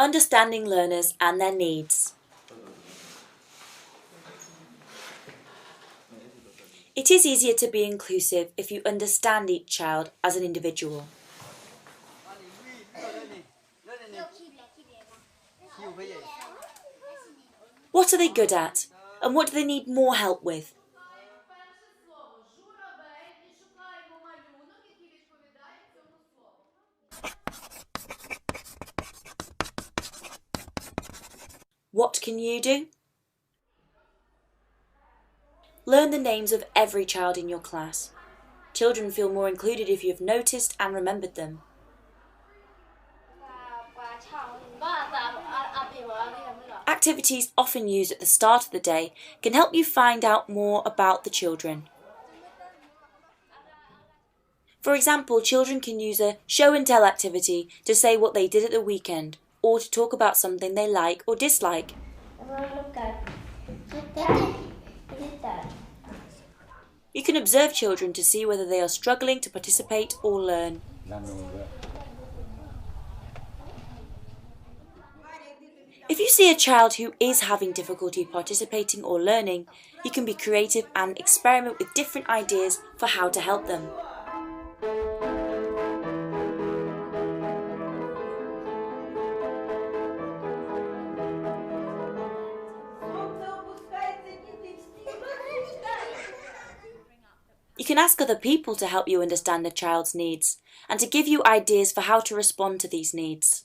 Understanding learners and their needs. It is easier to be inclusive if you understand each child as an individual. What are they good at? And what do they need more help with? What can you do? Learn the names of every child in your class. Children feel more included if you have noticed and remembered them. Activities often used at the start of the day can help you find out more about the children. For example, children can use a show and tell activity to say what they did at the weekend or to talk about something they like or dislike. You can observe children to see whether they are struggling to participate or learn. If you see a child who is having difficulty participating or learning, you can be creative and experiment with different ideas for how to help them. Can ask other people to help you understand a child's needs and to give you ideas for how to respond to these needs.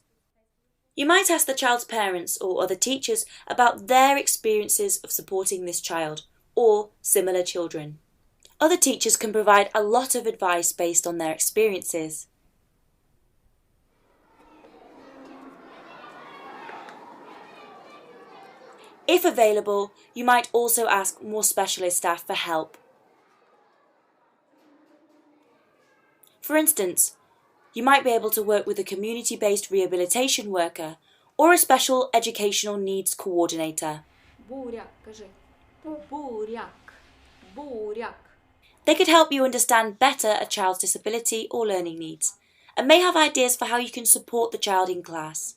You might ask the child's parents or other teachers about their experiences of supporting this child or similar children. Other teachers can provide a lot of advice based on their experiences. If available, you might also ask more specialist staff for help. For instance, you might be able to work with a community based rehabilitation worker or a special educational needs coordinator. They could help you understand better a child's disability or learning needs and may have ideas for how you can support the child in class.